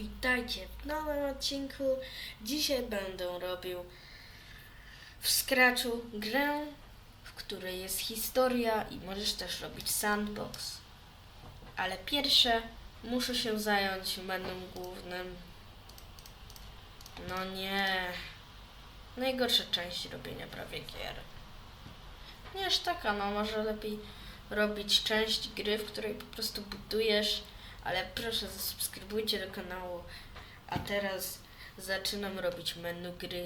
Witajcie w nowym odcinku. Dzisiaj będę robił w Scratchu grę, w której jest historia i możesz też robić sandbox. Ale pierwsze muszę się zająć menu głównym. No nie. Najgorsza część robienia prawie gier. Nie aż taka, no może lepiej robić część gry, w której po prostu budujesz, ale proszę zasubskrybujcie do kanału. A teraz zaczynam robić menu gry.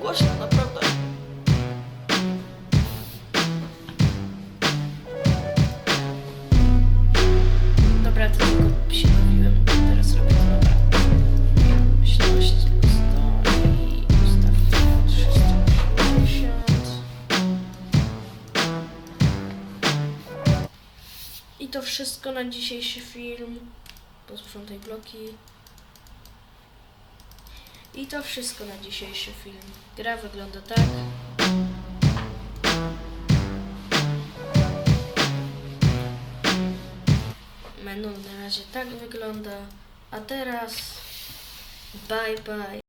Głośno, to wszystko na dzisiejszy film. Posprzątaj bloki. I to wszystko na dzisiejszy film. Gra wygląda tak. Menu na razie tak wygląda. A teraz bye bye.